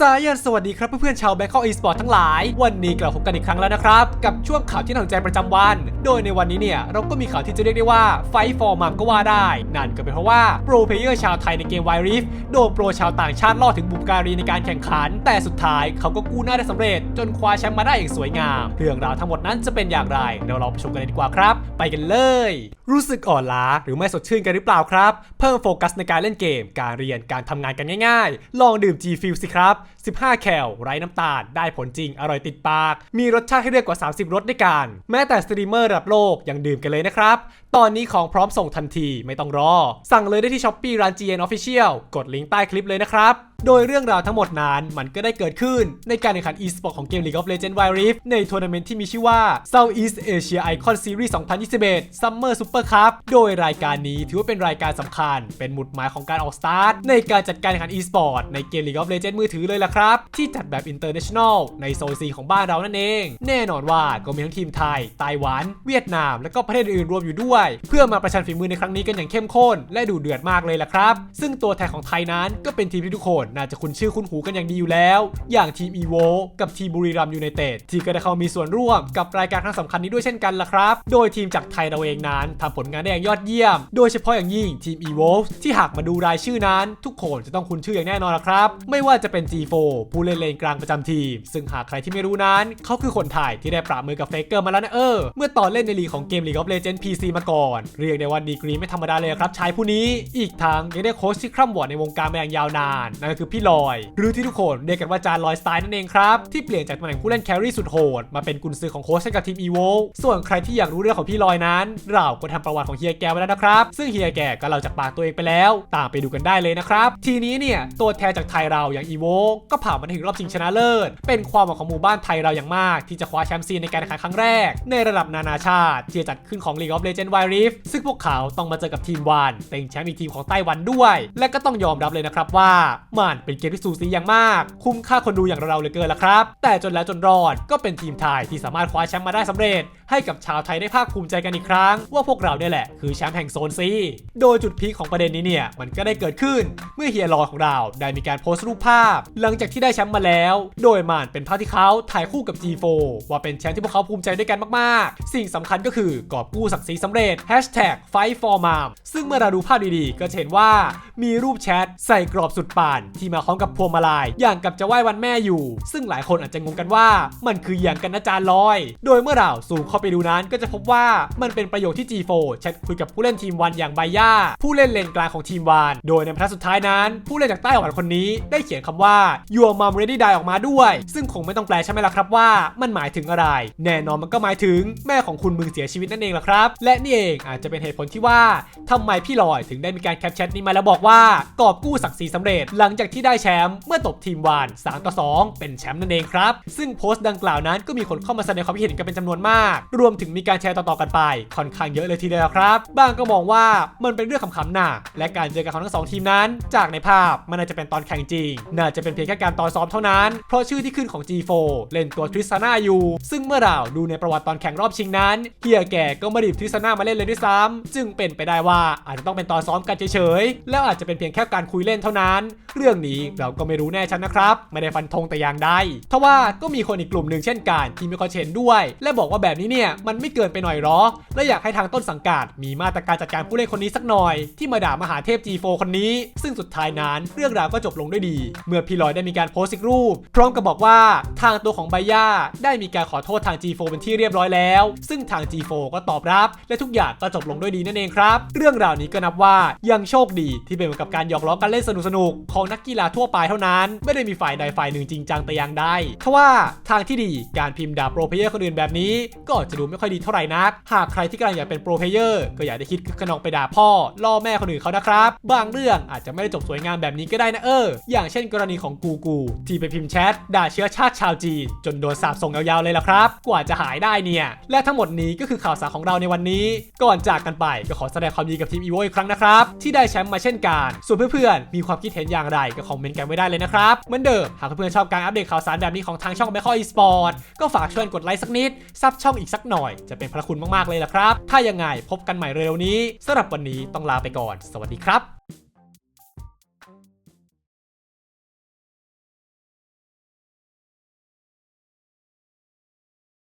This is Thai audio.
สายันสวัสดีครับเพื่อนๆชาวแบงคอกอีสปอร์ตทั้งหลาย วันนี้กลับพบกันอีกครั้งแล้วนะครับ กับช่วงข่าวที่น่าสนใจประจำวันโดยในวันนี้เนี่ยเราก็มีข่าวที่จะเรียกได้ว่าไฟฟอร์มัมก็ว่าได้ นั่นก็เป็นเพราะว่าโปรเพลเยอร์ชาวไทยในเกมไวริฟโดนโปรชาวต่างชาติล่อถึงบุมการีในการแข่งขัน แต่สุดท้ายเขาก็กู้หน้าได้สำเร็จ จนคว้าแชมป์มาได้อย่างสวยงาม เรื่องราวทั้งหมดนั้นจะเป็นอย่างไรเดี๋ยวเราไปชมกันเลยดีกว่าครับ ไปกันเลย รู้สึกอ่อนล้าหรือไม่สดชื่นกันหรือเปล่าครับ เพิ่มโฟกัสในการเล่นเกม การเรียนการทำงานกันง่ายๆ ลองดื่ม G Fuel สิครับ 15 แคลไร้น้ำตาลได้ผลจริงอร่อยติดปาก มีรสชาติให้เลือกกว่า 30รสด้วยกันแม้แต่สตรีมเมอร์ระดับโลกยังดื่มกันเลยนะครับ ตอนนี้ของพร้อมส่งทันทีไม่ต้องรอ สั่งเลยได้ที่ช้อปปี้ร้าน GN Official กดลิงก์ใต้คลิปเลยนะครับ โดยเรื่องราวทั้งหมดนั้นมันก็ได้เกิดขึ้นในการแข่งขัน e-sport ของเกม League of Legends Wild Rift ในทัวร์นาเมนต์ที่มีชื่อว่า Southeast Asia Icon Series 2021 Summer Super Cup โดยรายการนี้ถือว่าเป็นรายการสำคัญ เป็นหมุดหมายของการออกสตาร์ทในการจัดการแข่งขัน e-sport ในเกม League of Legends มือถือเลยล่ะครับ ที่จัดแบบ international ในโซน C ของบ้านเรานั่นเอง แน่นอนว่าก็มีทั้งทีมไทย ไต้หวัน เวียดนาม และก็ประเทศอื่นรวมอยู่ด้วย เพื่อมาประชันฝีมือในครั้งนี้กันอย่างเข้มข้น และดูเดือดมากเลยล่ะครับ ซึ่งตัวแทนของไทยนั้นก็เป็นทีมที่ทุกคนน่าจะคุ้นชื่อคุ้นหูกันอย่างดีอยู่แล้ว อย่างทีม e v o กับทีมบุรีรัมยูไนเต็ดที่ก็ได้เข้ามีส่วนร่วมกับรายการครั้งสำคัญนี้ด้วยเช่นกันล่ะครับ โดยทีมจากไทยเราเองนั้นทำผลงานได้อย่างยอดเยี่ยม โดยเฉพาะอย่างยิ่งทีม e v o ที่หากมาดูรายชื่อนั้น ทุกคนจะต้องคุ้นชื่ออย่างแน่นอนละครับ ไม่ว่าจะเป็น G4 ผู้เล่นเลนกลางประจำทีม ซึ่งหากใครที่ไม่รู้นั้น เขาคือคนไทยที่ได้ปราบมือกับเฟกเกอร์มาแล้วนะเออเมื่อตอนเล่นในลีกของเกม League of Legends PC มาก่อน เรียกได้ว่าดีกรีไม่ธรรมดาเลยครับชายผู้นี้ อีกทั้งยังได้โค้ชที่คร่ำวอดในวงการมาอย่างยาวนานนั่นคือพี่ลอย หรือที่ทุกคนเรียกกันว่าจานลอยสไตล์นั่นเองครับ ที่เปลี่ยนจากตำแหน่งผู้เล่นแครี่สุดโหดมาเป็นกุนซือของโค้ชให้กับทีม EVO ส่วนใครที่อยากรู้เรื่องของพี่ลอยนั้น เราก็ทำประวัติของเฮียแกไว้แล้วนะครับ ซึ่งเฮียแกก็เล่าจากปากตัวเองไปแล้ว ตามไปดูกันได้เลยนะครับ ทีนี้เนี่ยตัวแทนจากไทยเราอย่าง EVO ก็ผ่านมาถึงรอบชิงชนะเลิศ เป็นความหวังของหมู่บ้านไทยเราอย่างมาก ที่จะคว้าแชมป์ซีในการแข่งขันครั้งแรก ในระดับนานาชาติที่จะจัดขึ้นของ League of Legends Wild Rift ซึ่งพวกเขาต้องมาเจอกับทีมวันเป็นแชมป์อีกทีมของไต้หวันด้วย และก็ต้องยอมรับเลยนะครับว่ามันเป็นเกมที่สูสีอย่างมาก คุ้มค่าคนดูอย่างเราเลือเกินละครับ แต่จนแล้วจนรอดก็เป็นทีมไทยที่สามารถคว้าแชมป์มาได้สำเร็จ ให้กับชาวไทยได้ภาคภูมิใจกันอีกครั้ง ว่าพวกเราเนี่ยแหละคือแชมป์แห่งโซนซีโดยจุดพีคของประเด็นนี้เนี่ยมันก็ได้เกิดขึ้นเมื่อเฮียลอของเราได้มีการโพสต์รูปภาพ หลังจากที่ได้แชมป์มาแล้ว โดยมันเป็นภาพที่เขาถ่ายคู่กับ G4 ว่าเป็นแชมป์ที่พวกเขาภูมิใจด้วยกันมากๆ สิ่งสำคัญก็คือกอบกู้ศักดิ์ศรีสำเร็จ Hashtag Fight for Mom ซึ่งเมื่อเราดูภาพดีๆ ก็จะเห็นว่ามีรูปแชทใส่กรอบสุดป่านที่มาพร้อมกับพวงมาลัยอย่างกับจะไหว้วันแม่อยู่ ซึ่งหลายคนอาจจะงงกันว่า มันคืออย่างกันนะจารย์ลอย โดยเมื่อเราซูมเข้าไปดูนั้นก็จะพบว่ามันเป็นประโยคที่ G4 แชทคุยกับผู้เล่นทีมวันอย่างไบย่าผู้เล่นเลนกลางของทีมวัน โดยในบรรทัดสุดท้ายนั้น ผู้เล่นจากใต้หวันคนนี้ได้เขียนคำว่า your mom ready die ออกมาด้วย ซึ่งคงไม่ต้องแปลใช่ไหมล่ะครับว่ามันหมายถึงอะไร แน่นอนมันก็หมายถึงแม่ของคุณมึงเสียชีวิตนั่นเองล่ะครับ และนี่เองอาจจะเป็นเหตุผลที่ว่าทำไมพี่ลอยถึงได้มีการแคปแชทนี้มาแล้วบอกว่ากอบกู้ศักดิ์ศรีสำเร็จหลังจากที่ได้แชมป์เมื่อตบทีมวาน 3 ต่อ 2 เป็นแชมป์นั่นเองครับ ซึ่งโพสต์ดังกล่าวนั้นก็มีคนเข้ามาแสดงความคิดเห็นกันเป็นจำนวนมาก รวมถึงมีการแชร์ต่อๆกันไป ค่อนข้างเยอะเลยทีเดียวครับบางก็มองว่ามันเป็นเรื่องขำๆหนาและการเจอกันของทั้งสองทีมนั้น จากในภาพมันน่าจะเป็นตอนแข่งจริง น่าจะเป็นเพียงแค่การตอนซ้อมเท่านั้น เพราะชื่อที่ขึ้นของ G4 เล่นตัวทริสซาน่าอยู่ ซึ่งเมื่อเราดูในประวัติตอนแข่งรอบชิงนั้นเฮียแก่ก็ไม่ดิบทริสซาน่ามาเล่นเลยด้วยซ้ำจึงเป็นไปได้ว่าอาจจะต้องเป็นตอนซ้อมกันเฉยๆแล้วอาจจะเป็นเพียงแค่การคุยเล่นเท่านั้น เรื่องนี้เราก็ไม่รู้แน่ชัดนะครับ ไม่ได้ฟันธงแต่อย่างใดทว่าก็มีคนอีกกลุ่มหนึ่งเช่นกันที่ไม่ค่อยเห็นด้วย และบอกว่าแบบนี้เนี่ยมันไม่เกินไปหน่อยหรอ และอยากให้ทางต้นสังกัด มีมาตรการจัดการผู้เล่นคนนี้สักหน่อย ที่มาด่ามหาเทพ G4 คนนี้ ซึ่งสุดท้ายนั้นเรื่องราวก็จบลงด้วยดี เมื่อพี่ลอยได้มีการโพสต์อีกรูป พร้อมกับบอกว่าทางตัวของไบย่าได้มีการขอโทษทาง G4 เป็นที่เรียบร้อยแล้ว ซึ่งทาง G4 ก็ตอบรับ และทุกอย่างก็จบลงด้วยดีนั่นเองครับ เรื่องราวนี้ก็นับว่ายังโชคดีที่เป็นเหมือนกับการหยอกล้อกันเล่นสนุกๆของนักกีฬาทั่วไปเท่านั้น ไม่ได้มีฝ่ายใดฝ่ายหนึ่งจริงจังแต่อย่างใดทว่าทางที่ดีการพิมพ์ด่าโปรเพเยอร์คนอื่นแบบนี้ ก็จะดูไม่ค่อยดีเท่าไหร่นัก หากใครที่กำลังอยากเป็นโปรเพเยอร์ก็อย่าได้คิดคึกขนองไปด่าพ่อ ล่อแม่คนอื่นเขานะครับ บางเรื่องอาจจะไม่ได้จบสวยงามแบบนี้ก็ได้นะเออ อย่างเช่นกรณีของกูกู ที่ไปพิมพ์แชทด่าเชื้อชาติชาวจีนจนโดนสาปส่งยาวๆเลยล่ะครับ กว่าจะหายได้เนี่ย และทั้งหมดนี้ก็คือข่าวสารของเราในวันนี้ ก่อนจากกันไปก็ขอแสดงความยินดีกับทีมอีโวอีกครั้งนะครับที่ได้แชมป์มาเช่นกันส่วนเพื่อนๆมีความคิดเห็นอย่างไรก็คอมเมนต์กันไว้ได้เลยนะครับเหมือนเดิมหากเพื่อนๆชอบการอัปเดตข่าวสารแบบนี้ของทางช่อง b a c k e Esport ก็ฝากช่วยกดไลค์สักนิดซับช่องอีกสักหน่อยจะเป็นพระคุณมากๆเลยล่ะครับ ถ้ายังไงพบกันใหม่เร็วนี้สำหรับวันนี้ต้องลาไปก่อน สวัสดีครับ